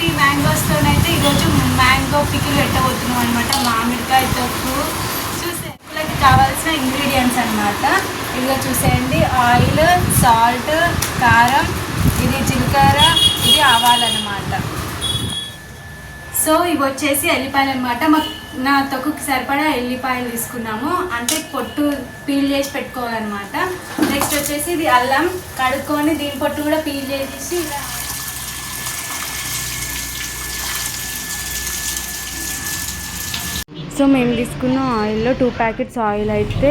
Fifty మ్యాంగోస్తోనైతే ఈరోజు mango pickle పెట్టబోతున్నాం అనమాట మామిడికాయ తొక్కు చూసే పిల్లకి కావాల్సిన ఇంగ్రీడియంట్స్ అనమాట ఇదిగో చూసేయండి ఆయిల్ సాల్ట్ కారం ఇది జీలకర్ర ఇది ఆవాలన్నమాట సో ఇవి వచ్చేసి ఎల్లిపాయలు అనమాట మా నా తొక్కుకి సరిపడా ఎల్లిపాయలు తీసుకున్నాము. అంటే పొట్టు పీల్ చేసి పెట్టుకోవాలన్నమాట. నెక్స్ట్ వచ్చేసి ఇది అల్లం కడుక్కొని దీని పొట్టు కూడా పీల్ చేసేసి ఇలా సో మేము తీసుకున్న ఆయిల్లో టూ ప్యాకెట్స్ ఆయిల్ అయితే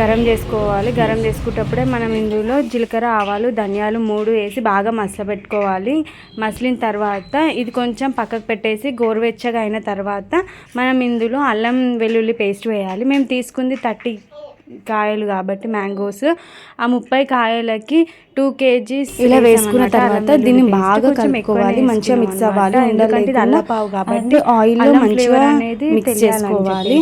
గరం చేసుకోవాలి. గరం చేసుకునేటప్పుడే మనం ఇందులో జీలకర్ర ఆవాలు ధనియాలు మూడు వేసి బాగా మసలబెట్టుకోవాలి. మసిలిన తర్వాత ఇది కొంచెం పక్కకు పెట్టేసి గోరువెచ్చగా అయిన తర్వాత మనం ఇందులో అల్లం వెల్లుల్లి పేస్ట్ వేయాలి. మేము తీసుకుంది థర్టీ కాయలు కాబట్టి మ్యాంగోస్. ఆ ముప్పై కాయలకి టూ కేజీస్ ఇలా వేసుకున్న తర్వాత దీన్ని బాగా కలుపుకోవాలి మంచిగా మిక్స్ అవ్వాలి ఎందుకంటే ఇది అల్లపావు కాబట్టి ఆయిల్ మంచిగా అనేది మిక్స్ చేసుకోవాలి.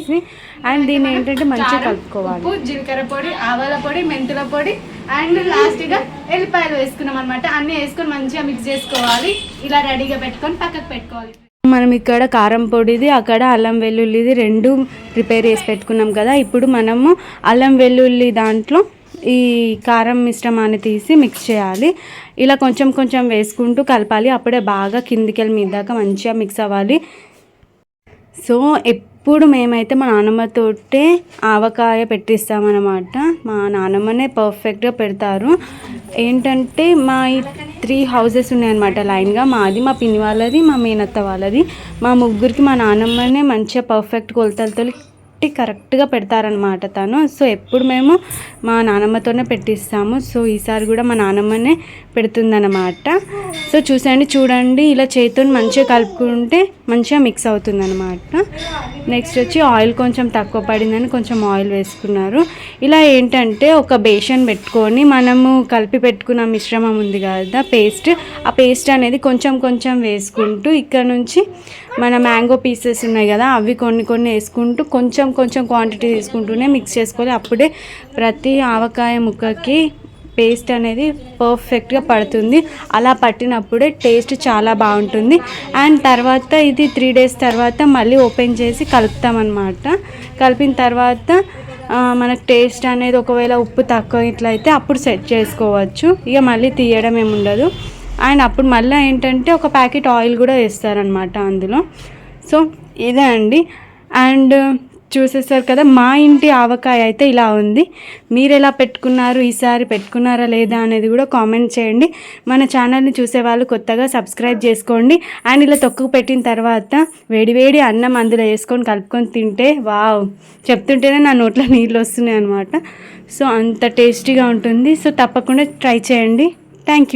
అండ్ దీన్ని ఏంటంటే మంచిగా కలుపుకోవాలి. ఉప్పు జీలకర్ర పొడి ఆవాల పొడి మెంతుల పొడి అండ్ లాస్ట్గా ఎల్లిపాయలు వేసుకున్నాం అనమాట అన్నీ వేసుకొని మంచిగా మిక్స్ చేసుకోవాలి. ఇలా రెడీగా పెట్టుకొని పక్కకు పెట్టుకోవాలి. మనం ఇక్కడ కారం పొడిది అక్కడ అల్లం వెల్లుల్లిది రెండు ప్రిపేర్ చేసి పెట్టుకున్నాం కదా. ఇప్పుడు మనము అల్లం వెల్లుల్లి దాంట్లో ఈ కారం మిశ్రమాన్ని తీసి మిక్స్ చేయాలి. ఇలా కొంచెం కొంచెం వేసుకుంటూ కలపాలి. అప్పుడే బాగా కిందికి మీద దాకా మంచిగా మిక్స్ అవ్వాలి. సో ఎప్పుడు మేమైతే మా నాన్నమ్మతోటే ఆవకాయ పెట్టిస్తామన్నమాట మా నాన్నమ్మనే పర్ఫెక్ట్గా పెడతారు. ఏంటంటే మా త్రీ హౌసెస్ ఉన్నాయన్నమాట లైన్గా. మాది మా పిన్ని వాళ్ళది మా మేనత్త వాళ్ళది. మా ముగ్గురికి మా నాన్నమ్మనే మంచిగా పర్ఫెక్ట్ కొలతలతో కరెక్ట్గా పెడతారనమాట తను. సో ఎప్పుడు మేము మా నానమ్మతోనే పెట్టిస్తాము. సో ఈసారి కూడా మా నానమ్మనే పెడుతుందన్నమాట. సో చూసండి చూడండి. ఇలా చేతితో మంచిగా కలుపుకుంటే మంచిగా మిక్స్ అవుతుందన్నమాట. నెక్స్ట్ వచ్చి ఆయిల్ కొంచెం తక్కువ పడిందని కొంచెం ఆయిల్ వేసుకున్నారు. ఇలా ఏంటంటే ఒక బేషన్ పెట్టుకొని మనము కలిపి పెట్టుకున్న మిశ్రమం ఉంది కదా పేస్ట్. ఆ పేస్ట్ అనేది కొంచెం కొంచెం వేసుకుంటూ ఇక్కడ నుంచి మన మ్యాంగో పీసెస్ ఉన్నాయి కదా అవి కొన్ని కొన్ని వేసుకుంటూ కొంచెం కొంచెం క్వాంటిటీ తీసుకుంటూనే మిక్స్ చేసుకోవాలి. అప్పుడే ప్రతి ఆవకాయ ముక్కకి పేస్ట్ అనేది పర్ఫెక్ట్గా పడుతుంది. అలా పట్టినప్పుడే టేస్ట్ చాలా బాగుంటుంది. అండ్ తర్వాత ఇది త్రీ డేస్ తర్వాత మళ్ళీ ఓపెన్ చేసి కలుపుతామన్నమాట. కలిపిన తర్వాత మనకు టేస్ట్ అనేది ఒకవేళ ఉప్పు తక్కువ ఇట్లా అయితే అప్పుడు సెట్ చేసుకోవచ్చు. ఇక మళ్ళీ తీయడం ఏమి ఉండదు. అండ్ అప్పుడు మళ్ళీ ఏంటంటే ఒక ప్యాకెట్ ఆయిల్ కూడా వేస్తారనమాట అందులో. సో ఇదే అండి. అండ్ చూసేస్తారు కదా మా ఇంటి ఆవకాయ అయితే ఇలా ఉంది. మీరు ఎలా పెట్టుకున్నారు ఈసారి పెట్టుకున్నారా లేదా అనేది కూడా కామెంట్ చేయండి. మన ఛానల్ని చూసేవాళ్ళు కొత్తగా సబ్స్క్రైబ్ చేసుకోండి. అండ్ ఇలా తొక్కు పెట్టిన తర్వాత వేడివేడి అన్నం అందులో వేసుకొని కలుపుకొని తింటే వావ్! చెప్తుంటేనే నా నోట్లో నీళ్ళు వస్తున్నాయి అనమాట సో అంత టేస్టీగా ఉంటుంది. సో తప్పకుండా ట్రై చేయండి. Thank you.